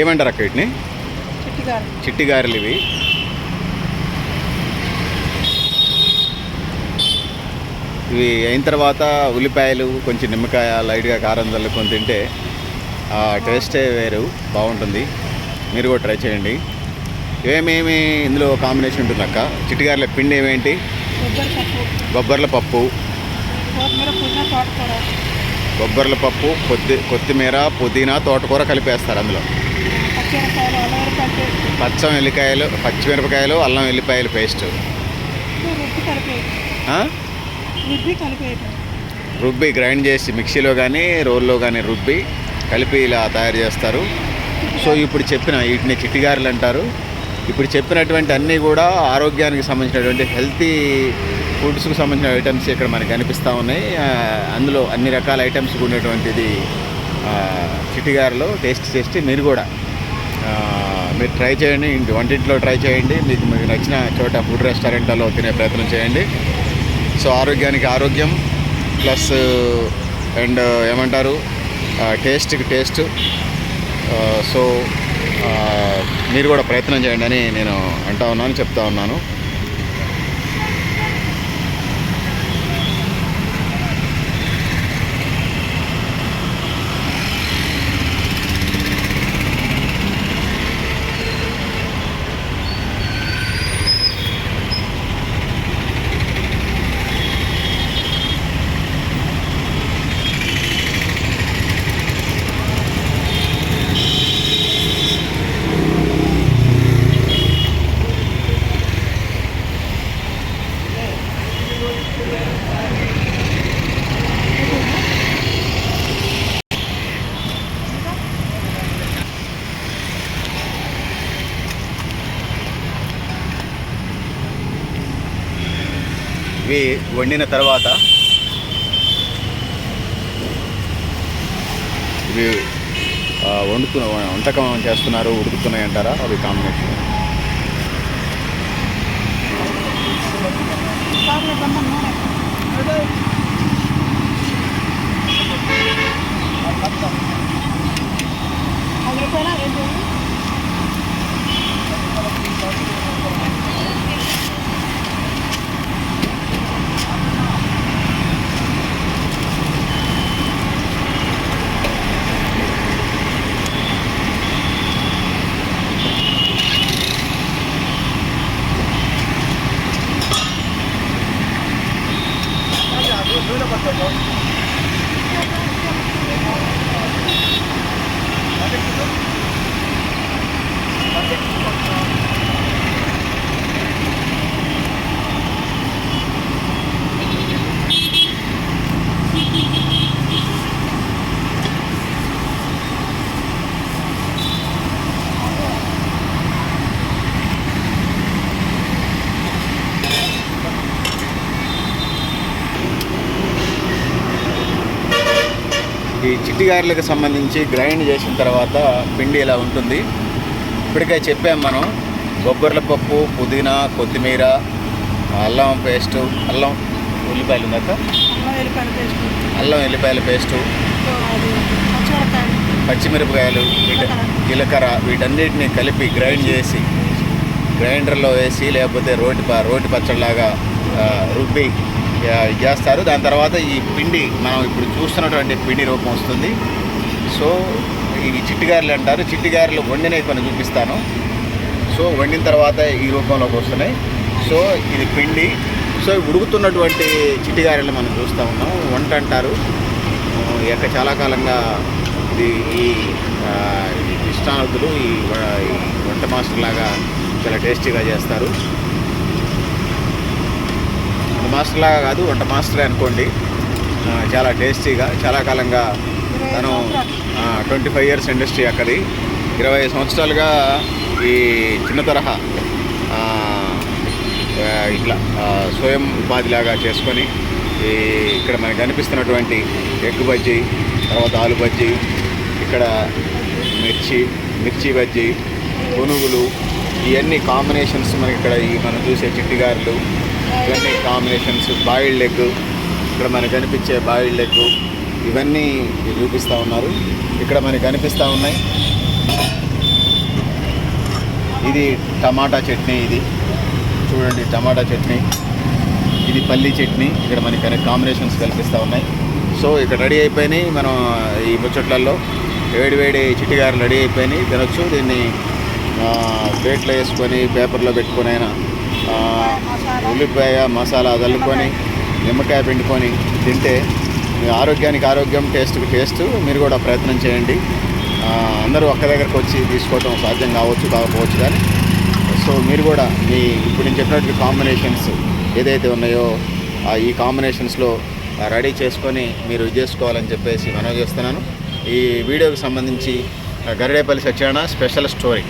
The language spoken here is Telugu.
ఏమంటారు అక్క వీటిని? చిట్టి గారెలు ఇవి. ఇవి అయిన తర్వాత ఉల్లిపాయలు కొంచెం నిమ్మకాయ లైట్గా కారం చల్లుకొని తింటే ఆ టేస్టే వేరు బాగుంటుంది. మీరు కూడా ట్రై చేయండి. ఏమేమి ఇందులో కాంబినేషన్ ఉంటుంది అక్క? చిట్టిగారెల పిండి ఏమేంటి? బొబ్బర్ల పప్పు. బొబ్బర్ల పప్పు కొద్ది కొత్తిమీర పుదీనా తోటకూర కలిపేస్తారు అందులో. పచ్చం ఎల్లికాయలు పచ్చిమిరపకాయలు అల్లం ఎల్లిపాయలు పేస్ట్. రుబ్బి గ్రైండ్ చేసి మిక్సీలో కానీ రోల్లో కానీ రుబ్బి కలిపి ఇలా తయారు చేస్తారు. సో ఇప్పుడు చెప్పిన వీటిని చిట్టిగారులు అంటారు. ఇప్పుడు చెప్పినటువంటి అన్నీ కూడా ఆరోగ్యానికి సంబంధించినటువంటి హెల్తీ ఫుడ్స్కి సంబంధించిన ఐటమ్స్ ఇక్కడ మనకి కనిపిస్తూ ఉన్నాయి. అందులో అన్ని రకాల ఐటమ్స్ ఉండేటువంటిది చిటిగారులో టేస్ట్ చేసి మీరు కూడా మీరు ట్రై చేయండి. ఇంటి వంటింట్లో ట్రై చేయండి. మీకు మీకు నచ్చిన చోట ఫుడ్ రెస్టారెంట్లో తినే ప్రయత్నం చేయండి. సో ఆరోగ్యానికి ఆరోగ్యం ప్లస్ అండ్ ఏమంటారు టేస్ట్కి టేస్ట్. సో మీరు కూడా ప్రయత్నం చేయండి అని నేను అంటా ఉన్నాను చెప్తా ఉన్నాను. ఇవి వండిన తర్వాత ఇవి ఆ, వండుతున్న వంటకం చేస్తున్నారు ఉడుకుతున్నాయి అంటారా అవి combination Thank you. ఈ చిట్టిగారెలకు సంబంధించి గ్రైండ్ చేసిన తర్వాత పిండి ఇలా ఉంటుంది. ఇప్పటికే చెప్పాం మనం బొబ్బర్ల పప్పు పుదీనా కొత్తిమీర అల్లం పేస్టు అల్లం ఉల్లిపాయలు ఉందాక అల్లం ఎల్లిపాయల పేస్టు. పచ్చిమిరపకాయలు. వీటి జీలకర్ర. వీటన్నిటిని కలిపి గ్రైండ్ చేసి గ్రైండర్లో వేసి లేకపోతే రోటి రోటి పచ్చడిలాగా రుబ్బి చేస్తారు. దాని తర్వాత ఈ పిండి మనం ఇప్పుడు చూస్తున్నటువంటి పిండి రూపం వస్తుంది. సో ఇవి చిట్టిగారెలు అంటారు. చిట్టిగారెలు వండినవి కొన్ని చూపిస్తాను. సో వండిన తర్వాత ఈ రూపంలోకి వస్తున్నాయి. సో ఇది పిండి. సో ఉడుకుతున్నటువంటి చిట్టిగారెలు మనం చూస్తూ ఉన్నాం. వంట అంటారు. ఇక చాలా కాలంగా ఇది ఈ ఈ కృష్ణానదులు ఈ వంట మాస్టర్ లాగా చాలా టేస్టీగా చేస్తారు. మాస్టర్ లాగా కాదు వంట మాస్టర్ అనుకోండి. చాలా టేస్టీగా చాలా కాలంగా తను ట్వంటీ ఫైవ్ ఇయర్స్ ఇండస్ట్రీ అక్కడి ఇరవై సంవత్సరాలుగా ఈ చిన్న తరహా ఇట్లా స్వయం స్వయం ఉపాధిలాగా చేసుకొని ఈ ఇక్కడ మనకు కనిపిస్తున్నటువంటి ఎగ్ బజ్జీ తర్వాత ఆలు బజ్జీ ఇక్కడ మిర్చి మిర్చి బజ్జీ పునుగులు ఇవన్నీ కాంబినేషన్స్ మనకి ఇక్కడ ఈ మనం చూసే చిట్టిగారులు ఇవన్నీ కాంబినేషన్స్ బాయిల్డ్ ఎగ్ ఇక్కడ మనకు కనిపించే బాయిల్డ్ ఎగ్ ఇవన్నీ చూపిస్తూ ఉన్నారు. ఇక్కడ మనకి కనిపిస్తూ ఉన్నాయి. ఇది టమాటా చట్నీ ఇది. చూడండి టమాటా చట్నీ. ఇది పల్లి చట్నీ. ఇక్కడ మనకి కాంబినేషన్స్ కల్పిస్తూ ఉన్నాయి. సో ఇక్కడ రెడీ అయిపోయినాయి. మనం ఈ ముచ్చట్లలో వేడి వేడి చిట్టిగారులు రెడీ అయిపోయినాయి. తినొచ్చు. దీన్ని ప్లేట్లో వేసుకొని పేపర్లో పెట్టుకొని అయినా ఉల్లిపాయ మసాలా చల్లుకొని నిమ్మకాయ పిండుకొని తింటే మీ ఆరోగ్యానికి ఆరోగ్యం టేస్ట్కి టేస్ట్. మీరు కూడా ప్రయత్నం చేయండి. అందరూ ఒక్క దగ్గరకు వచ్చి తీసుకోవటం సాధ్యం కావచ్చు కాకపోవచ్చు కానీ సో మీరు కూడా మీ ఇప్పుడు నేను చెప్పినట్టు కాంబినేషన్స్ ఏదైతే ఉన్నాయో ఆ ఈ కాంబినేషన్స్లో రెడీ చేసుకొని మీరు చేసుకోవాలని చెప్పేసి మనవి చేస్తున్నాను. ఈ వీడియోకి సంబంధించి గరిడేపల్లి సత్యాన స్పెషల్ స్టోరీ.